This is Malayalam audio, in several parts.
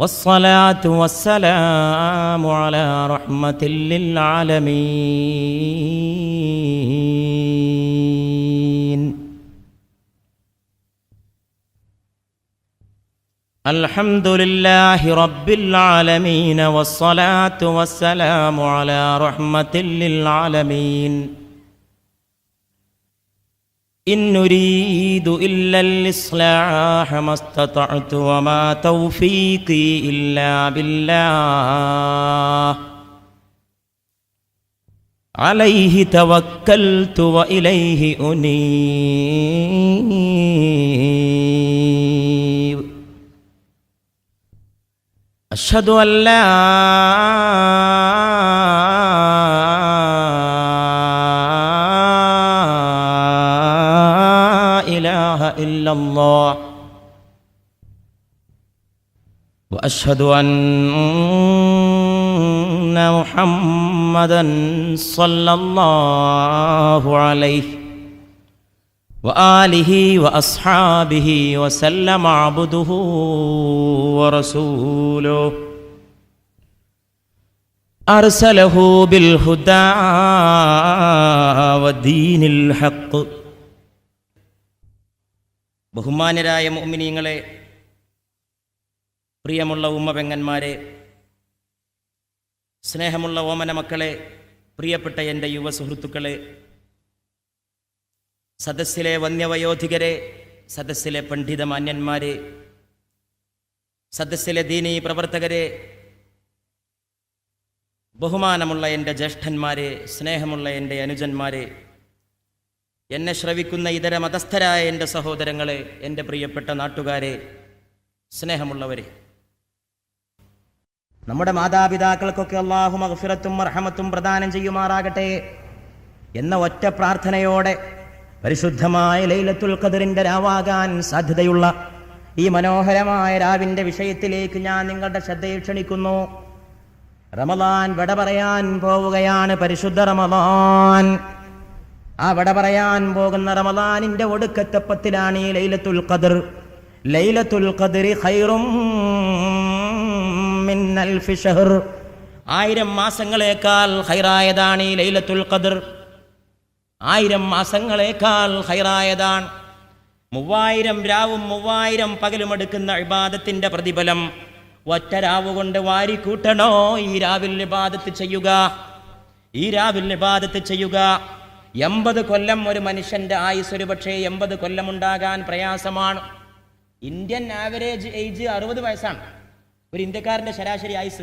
والصلاة والسلام على رحمة للعالمين. الحمد لله رب العالمين والصلاة والسلام على رحمة للعالمين. إن نريد إلا الإصلاح ما استطعت وما توفيقي إلا بالله. عليه توكلت وإليه أنيب. أشهد أن لا إلا الله. وأشهد أن محمدا صلى الله عليه وآله وأصحابه وسلم عبده ورسوله. أرسله بالهدى ودين الحق. ബഹുമാനരായ മുഅ്മിനീങ്ങളെ പ്രിയമുള്ള ഉമ്മ പെങ്ങന്മാരെ സ്നേഹമുള്ള ഓമന മക്കളെ പ്രിയപ്പെട്ട എന്റെ യുവ സുഹൃത്തുക്കളെ സദസ്സിലെ വന്യവയോധികരെ സദസ്സിലെ പണ്ഡിത മാന്യന്മാരെ സദസ്സിലെ ദീനീ പ്രവർത്തകരെ ബഹുമാനമുള്ള എന്റെ ജ്യേഷ്ഠന്മാരെ സ്നേഹമുള്ള എന്റെ അനുജന്മാരെ എന്നെ ശ്രവിക്കുന്ന ഇതര മതസ്ഥരായ എന്റെ സഹോദരങ്ങളെ എന്റെ പ്രിയപ്പെട്ട നാട്ടുകാരെ സ്നേഹമുള്ളവരെ. നമ്മുടെ മാതാപിതാക്കൾക്കൊക്കെ അള്ളാഹു മഹഫിറത്തും മർഹമത്തും പ്രദാനം ചെയ്യുമാറാകട്ടെ എന്ന ഒറ്റ പ്രാർത്ഥനയോടെ പരിശുദ്ധമായ ലൈലത്തുൽ ഖദറിന്റെ രാവാകാൻ സാധ്യതയുള്ള ഈ മനോഹരമായ രാവിന്റെ വിഷയത്തിലേക്ക് ഞാൻ നിങ്ങളുടെ ശ്രദ്ധയെ ക്ഷണിക്കുന്നു. റമദാൻ വിട പറയാൻ പോവുകയാണ് പരിശുദ്ധ റമദാൻ. ആ വിട പറയാൻ പോകുന്ന റമദാനിന്റെ ഒടുക്കത്തപ്പത്തിലാണ് ഈ ലൈലത്തുൽ ഖദർ. ലൈലത്തുൽ ഖദറി ഖൈറും മിൻ അൽഫി ആയിരം മാസങ്ങളേക്കാൾ ഹൈറായതാണ് ഈ ലൈലത്തുൽ ഖദർ. ആയിരം മാസങ്ങളേക്കാൾ ഹൈറായതാണ് മൂവായിരം രാവും മൂവായിരം പകലും എടുക്കുന്ന ഇബാദത്തിന്റെ പ്രതിഫലം. ഒറ്റ രാവ് കൊണ്ട് വാരിക്കൂട്ടണോ ഈ രാവിൽ ഇബാദത്ത് ചെയ്യുക. ഈ രാവിൽ ഇബാദത്ത് ചെയ്യുക. എൺപത് കൊല്ലം ഒരു മനുഷ്യന്റെ ആയുസ് ഒരു പക്ഷേ എൺപത് കൊല്ലം ഉണ്ടാകാൻ പ്രയാസമാണ്. ഇന്ത്യൻ ആവറേജ് ഏജ് അറുപത് വയസ്സാണ്. ഒരു ഇന്ത്യക്കാരന്റെ ശരാശരി ആയുസ്.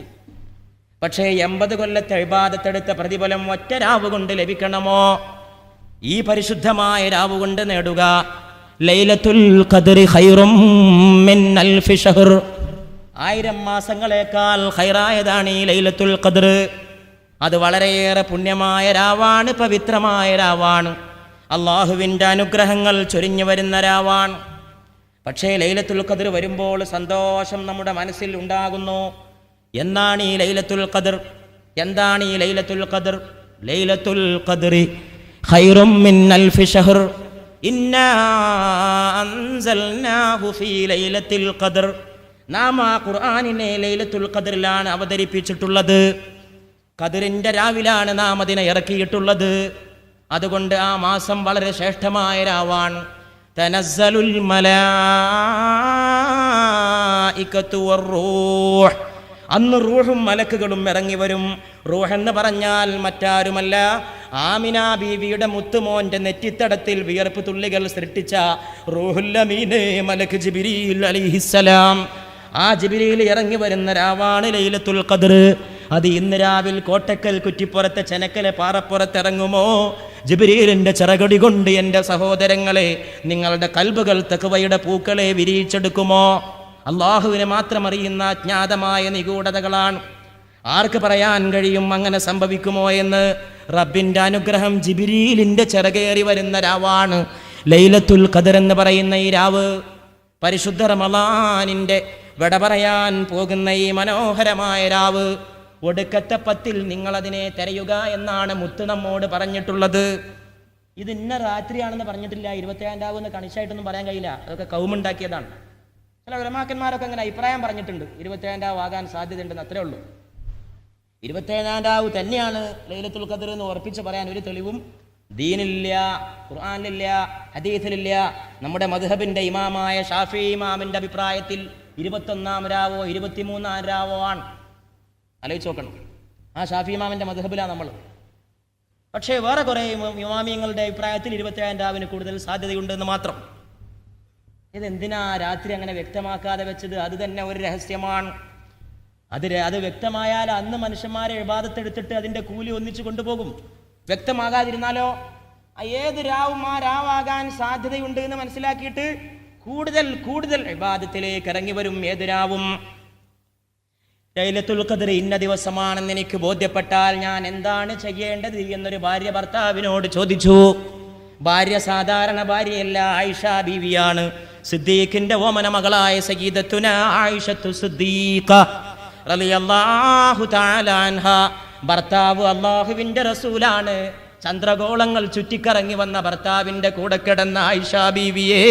പക്ഷേ എൺപത് കൊല്ലത്തെ അഴിബാധത്തെടുത്ത പ്രതിഫലം ഒറ്റ രാവ് കൊണ്ട് ലഭിക്കണമോ? ഈ പരിശുദ്ധമായ രാവ് കൊണ്ട് നേടുക. ലൈലത്തുൽ ഖൈറും ആയിരം മാസങ്ങളേക്കാൾ ഖൈറായതാണ് ഈ ലൈലത്തുൽ ഖദർ. അത് വളരെയേറെ പുണ്യമായ രാവാണ് പവിത്രമായ രാവാണ്. അള്ളാഹുവിന്റെ അനുഗ്രഹങ്ങൾ ചൊരിഞ്ഞു വരുന്ന രാവാണ്. പക്ഷേ ലൈലത്തുൽ ഖദർ വരുമ്പോൾ സന്തോഷം നമ്മുടെ മനസ്സിൽ ഉണ്ടാകുന്നു. എന്നാണ് ഈ ലൈലത്തുൽ ഖദർ? എന്താണ് ഈ ലൈലത്തുൽ ഖദർ? ലൈലത്തുൽ ഖദറി ഖൈറും മിൻ അൽഫി ഷഹർ. അൻസൽനാഹു ഫീ ഖദർ. നാം ആ ഖുർആനിനെ ലൈലത്തുൽ ഖദറിലാണ് അവതരിപ്പിച്ചിട്ടുള്ളത്. ഖദറിന്റെ രാവിലാണ് നാം അതിനെ ഇറക്കിയിട്ടുള്ളത്. അതുകൊണ്ട് ആ മാസം വളരെ ശ്രേഷ്ഠമായ രാവാൻ തനസ്സലുൽ വറൂഹ് അന്ന് റൂഹും മലക്കുകളും ഇറങ്ങി വരും. റൂഹ് എന്ന് പറഞ്ഞാൽ മറ്റാരുമല്ല. ആമിന ബീവിയുടെ മുത്തുമോന്റെ നെറ്റിത്തടത്തിൽ വിയർപ്പ് തുള്ളികൾ സൃഷ്ടിച്ച റൂഹുല്ലമീനെ മലക്ക് ആ ജിബിരിയിൽ ഇറങ്ങി വരുന്ന രാവാണ് ലൈലത്തുൽ ഖദർ. അത് ഇന്ന് രാവിൽ കോട്ടക്കൽ കുറ്റിപ്പുറത്തെ ചെനക്കലെ പാറപ്പുറത്തിറങ്ങുമോ? ജിബിരിലിന്റെ ചിറകടി കൊണ്ട് എന്റെ സഹോദരങ്ങളെ നിങ്ങളുടെ കൽബുകൾ തെക്കുവയുടെ പൂക്കളെ വിരിയിച്ചെടുക്കുമോ? അള്ളാഹുവിനെ മാത്രം അറിയുന്ന അജ്ഞാതമായ നിഗൂഢതകളാണ്. ആർക്ക് പറയാൻ കഴിയും അങ്ങനെ സംഭവിക്കുമോ എന്ന്? റബ്ബിന്റെ അനുഗ്രഹം ജിബിരീലിന്റെ ചിറകേറി വരുന്ന രാവാണ്. ലൈലത്തുൽ ഖദർ എന്ന് പറയുന്ന ഈ രാവ്. പരിശുദ്ധ റമലാനിന്റെ വിട പറയാൻ പോകുന്ന ഈ മനോഹരമായ രാവ്. ഒടുക്കത്തെ പത്തിൽ നിങ്ങളതിനെ തിരയുക എന്നാണ് മുത്ത് നമ്മോട് പറഞ്ഞിട്ടുള്ളത്. ഇത് ഇന്ന രാത്രിയാണെന്ന് പറഞ്ഞിട്ടില്ല. ഇരുപത്തേഴാണ്ടാവുമെന്ന് കണിശായിട്ടൊന്നും പറയാൻ കഴിയില്ല. അതൊക്കെ കൗമുണ്ടാക്കിയതാണ്. ചില ഉലമാക്കന്മാരൊക്കെ അങ്ങനെ അഭിപ്രായം പറഞ്ഞിട്ടുണ്ട്. ഇരുപത്തേഴാം രാവ് ആകാൻ സാധ്യതയുണ്ടെന്ന് അത്രേ ഉള്ളൂ. ഇരുപത്തേഴാണ്ടാവ് തന്നെയാണ് ലൈലത്തുൽ ഖദർ എന്ന് ഉറപ്പിച്ച് പറയാൻ ഒരു തെളിവും ദീനില്ല ഖുർആാനിലില്ല ഹദീസിലില്ല. നമ്മുടെ മധുഹബിന്റെ ഇമാമായ ഷാഫി ഇമാമിന്റെ അഭിപ്രായത്തിൽ ഇരുപത്തൊന്നാം രാവോ ഇരുപത്തിമൂന്നാം രാവോ ആണ്. ആലോചിച്ച് നോക്കണം. ആ ഷാഫി ഇമാമിന്റെ മധുഹബിലാണ് നമ്മൾ. പക്ഷേ വേറെ കുറേ ഇമ- ഇമാമിയങ്ങളുടെ അഭിപ്രായത്തിൽ ഇരുപത്തേഴാം രാവിന് കൂടുതൽ സാധ്യതയുണ്ടെന്ന് മാത്രം. ഇതെന്തിനാ രാത്രി അങ്ങനെ വ്യക്തമാക്കാതെ വെച്ചത്? അത് തന്നെ ഒരു രഹസ്യമാണ്. അത് അത് വ്യക്തമായാൽ അന്ന് മനുഷ്യന്മാരെ വിവാദത്തെടുത്തിട്ട് അതിന്റെ കൂലി ഒന്നിച്ചു കൊണ്ടുപോകും. വ്യക്തമാകാതിരുന്നാലോ? ഏത് രാവും ആ രാവാകാൻ സാധ്യതയുണ്ട് എന്ന് മനസ്സിലാക്കിയിട്ട് കൂടുതൽ കൂടുതൽ വിവാദത്തിലേക്ക് ഇറങ്ങി വരും ഏത് രാവും. ലൈലത്തുൽ ഖദർ ഇന്ന ദിവസമാണെന്ന് എനിക്ക് ബോധ്യപ്പെട്ടാൽ ഞാൻ എന്താണ് ചെയ്യേണ്ടത് എന്നൊരു ഭാര്യ ഭർത്താവിനോട് ചോദിച്ചു. ഭാര്യ സാധാരണ ഭാര്യയല്ല ആയിഷ ബീവിയാണ്. സിദ്ദീഖിന്റെ ഓമന മകളായ സഗീദത്തുന ആയിഷത്തു സിദ്ദീഖ റളിയല്ലാഹു തആല അൻഹ. ഭർത്താവ് അള്ളാഹുവിന്റെ റസൂലാണ്. ചന്ദ്രഗോളങ്ങൾ ചുറ്റിക്കറങ്ങി വന്ന ഭർത്താവിന്റെ കൂടെ കിടന്ന ആയിഷ ബീവിയെ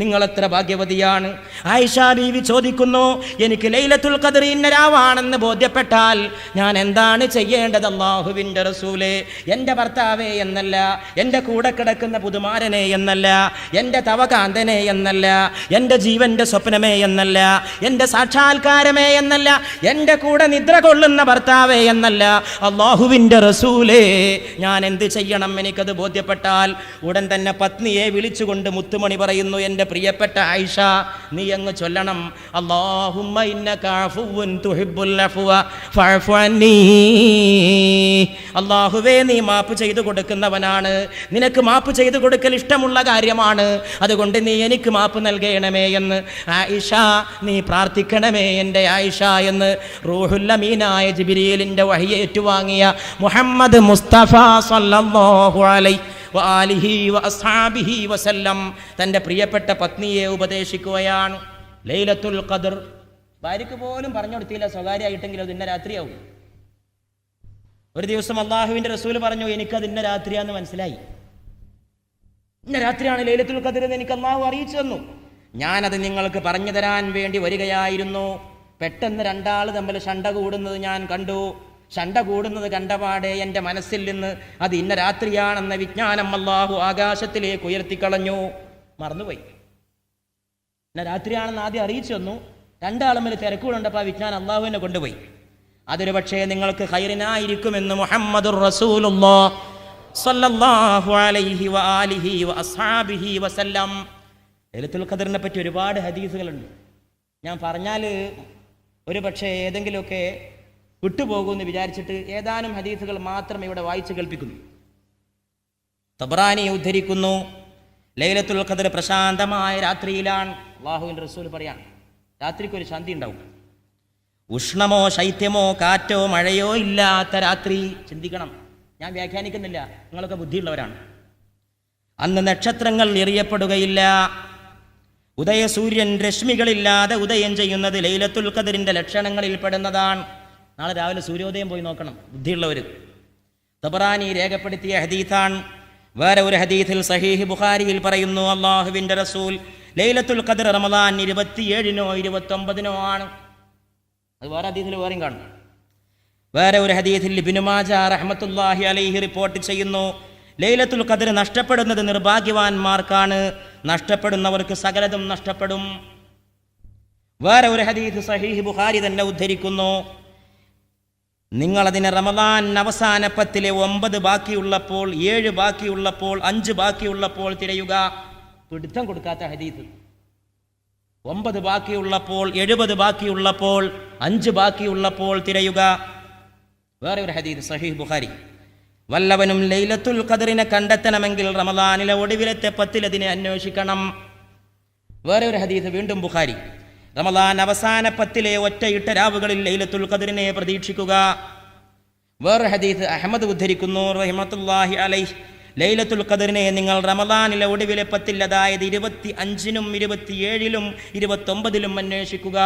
നിങ്ങൾ എത്ര ഭാഗ്യവതിയാണ്? ആയിഷാ ബീവി ചോദിക്കുന്നു എനിക്ക് ലൈലത്തുൽ ഖദർ ഇന്നരാവാണെന്ന് ബോധ്യപ്പെട്ടാൽ ഞാൻ എന്താണ് ചെയ്യേണ്ടത് അള്ളാഹുവിന്റെ റസൂലെ? എന്റെ ഭർത്താവേ എന്നല്ല എന്റെ കൂടെ കിടക്കുന്ന പുതുമാരനെ എന്നല്ല എന്റെ തവകാന്തനെ എന്നല്ല എന്റെ ജീവന്റെ സ്വപ്നമേ എന്നല്ല എന്റെ സാക്ഷാത്കാരമേ എന്നല്ല എന്റെ കൂടെ നിദ്ര കൊള്ളുന്ന ഭർത്താവേ എന്നല്ല. അള്ളാഹുവിന്റെ റസൂലേ ഞാൻ എന്ത് ചെയ്യണം? എനിക്കത് ബോധ്യപ്പെട്ടാൽ ഉടൻ തന്നെ പത്നിയെ വിളിച്ചുകൊണ്ട് മുത്തുമണി പറയുന്നു എന്റെ പ്രിയപ്പെട്ട ആയിഷ നീ അങ്ങ് ചൊല്ലണം. അള്ളാഹുമ്മ അള്ളാഹുവേ നീ മാപ്പ് ചെയ്തു കൊടുക്കുന്നവനാണ്. നിനക്ക് മാപ്പ് ചെയ്തു കൊടുക്കൽ ഇഷ്ടമുള്ള കാര്യമാണ്. അതുകൊണ്ട് നീ എനിക്ക് മാപ്പ് നൽകണമേ എന്ന്. ആയിഷ നീ പ്രാർത്ഥിക്കണമേ എന്റെ ആയിഷ എന്ന് റൂഹുല്ലമീനായ ജിബിരിയലിന്റെ വഴിയേറ്റുവാങ്ങിയ മുഹമ്മദ് മുസ്തഫ സല്ലല്ലാഹു അലൈഹി വസല്ലം. തന്റെ പ്രിയപ്പെട്ട പത്നിയെ ഉപദേശിക്കുകയാണ്. ലൈലത്തുൽ ഖദർ. ഭാര്യയ്ക്ക് പോലും പറഞ്ഞു കൊടുത്തില്ല സ്വകാര്യമായിട്ടെങ്കിലും അത് ഇന്ന രാത്രിയാവും. ഒരു ദിവസം അള്ളാഹുവിന്റെ റസൂൽ പറഞ്ഞു എനിക്കത് ഇന്ന രാത്രിയാന്ന് മനസ്സിലായി. ഇന്ന രാത്രിയാണ് ലൈലത്തുൽ ഖദർ എന്ന് എനിക്ക് അള്ളാഹു അറിയിച്ചു തന്നു. ഞാനത് നിങ്ങൾക്ക് പറഞ്ഞു തരാൻ വേണ്ടി വരികയായിരുന്നു. പെട്ടെന്ന് രണ്ടാൾ തമ്മിൽ ഷണ്ട കൂടുന്നത് ഞാൻ കണ്ടു. ശണ്ട കൂടുന്നത് കണ്ടപാടെ എന്റെ മനസ്സിൽ നിന്ന് അത് ഇന്ന രാത്രിയാണെന്ന വിജ്ഞാനം അള്ളാഹു ആകാശത്തിലേക്ക് ഉയർത്തിക്കളഞ്ഞു. മറന്നുപോയി. ഇന്ന രാത്രിയാണെന്ന് ആദ്യം അറിയിച്ചു തന്നു. രണ്ടാളും തമ്മിൽ തിരക്കുകളുണ്ടപ്പോൾ ആ വിജ്ഞാനം അള്ളാഹുവിനെ കൊണ്ടുപോയി. അതൊരു പക്ഷേ നിങ്ങൾക്ക് ഹൈറിനായിരിക്കുമെന്ന് മുഹമ്മദ് വസല്ലം. ഖദറിനെ പറ്റി ഒരുപാട് ഹദീസുകളുണ്ട്. ഞാൻ പറഞ്ഞാൽ ഒരു പക്ഷേ ഏതെങ്കിലുമൊക്കെ വിട്ടുപോകുമെന്ന് വിചാരിച്ചിട്ട് ഏതാനും ഹദീസുകൾ മാത്രം ഇവിടെ വായിച്ചു കേൾപ്പിക്കുന്നു. തബ്രാനി ഉദ്ധരിക്കുന്നു. ലൈലത്തുൽ ഖദർ പ്രശാന്തമായ രാത്രിയിലാണ്. അള്ളാഹുവിന്റെ റസൂൽ പറയാണ് രാത്രിക്ക് ഒരു ശാന്തി ഉണ്ടാവും. ഉഷ്ണമോ ശൈത്യമോ കാറ്റോ മഴയോ ഇല്ലാത്ത രാത്രി ചിന്തിക്കണം. ഞാൻ വ്യാഖ്യാനിക്കുന്നില്ല നിങ്ങളൊക്കെ ബുദ്ധിയുള്ളവരാണ്. അന്ന് നക്ഷത്രങ്ങൾ എറിയപ്പെടുകയില്ല. ഉദയസൂര്യൻ രശ്മികളില്ലാതെ ഉദയം ചെയ്യുന്നത് ലൈലത്തുൽ ഖദറിന്റെ ലക്ഷണങ്ങളിൽ പെടുന്നതാണ്. നാളെ രാവിലെ സൂര്യോദയം പോയി നോക്കണം ബുദ്ധിയുള്ളവർ തബറാനി രേഖപ്പെടുത്തിയ ഹദീഥാൻ വേറെ ഒരു ഹദീഥിൽ സഹീഹ് ബുഖാരിയിൽ പറയുന്നു അള്ളാഹുവിന്റെ റസൂൽ ലൈലത്തുൽ ഖദർ റമദാൻ ഇരുപത്തിയേഴിനോ ഇരുപത്തൊമ്പതിനോ ആണ്. അത് വേറെ ഹദീഥിൽ വേറെയും കാണും. വേറെ ഒരു ഹദീഥിൽ ബിനുമാജ റഹ്മത്തുല്ലാഹി അലൈഹി റിപ്പോർട്ട് ചെയ്യുന്നു ലൈലത്തുൽ ഖദർ നഷ്ടപ്പെടുന്നത് നിർഭാഗ്യവാന്മാർക്കാണ്. നഷ്ടപ്പെടുന്നവർക്ക് സകലതും നഷ്ടപ്പെടും. വേറെ ഒരു ഹദീസ് സഹീഹ് ബുഖാരി തന്നെ ഉദ്ധരിക്കുന്നു നിങ്ങളതിനെ റമദാൻ അവസാന പത്തിലെ ഒമ്പത് ബാക്കിയുള്ളപ്പോൾ ഏഴ് ബാക്കിയുള്ളപ്പോൾ അഞ്ച് ബാക്കിയുള്ളപ്പോൾ തിരയുക. പിടുത്തം കൊടുക്കാത്ത ഹരീത് ഒമ്പത് ബാക്കിയുള്ളപ്പോൾ എഴുപത് ബാക്കിയുള്ളപ്പോൾ അഞ്ച് ബാക്കിയുള്ളപ്പോൾ തിരയുക. വേറെ ഒരു ഹദീദ് സഹീഹ് ബുഖാരി. വല്ലവനും ലൈലത്തുൽ ഖദറിനെ കണ്ടെത്തണമെങ്കിൽ റമദാനിലെ ഒടുവിലത്തെ പത്തിലതിനെ അന്വേഷിക്കണം. വേറെ ഒരു ഹദീദ് വീണ്ടും ബുഖാരി. റമദാൻ അവസാന പത്തിലെ ഒറ്റയിട്ട രാവുകളിൽ ലൈലത്തുൽ ഖദറിനെ പ്രതീക്ഷിക്കുക. വേറെ ഹദീസ് അഹമ്മദ് ഉദ്ധരിക്കുന്നു. റഹിമത്തുല്ലാഹി അലൈഹ്. ലൈലത്തുൽ ഖദറിനെ നിങ്ങൾ റമദാനിലെ ഒടുവിലെ പത്തിൽ അതായത് ഇരുപത്തി അഞ്ചിനും ഇരുപത്തിയേഴിലും ഇരുപത്തൊമ്പതിലും അന്വേഷിക്കുക.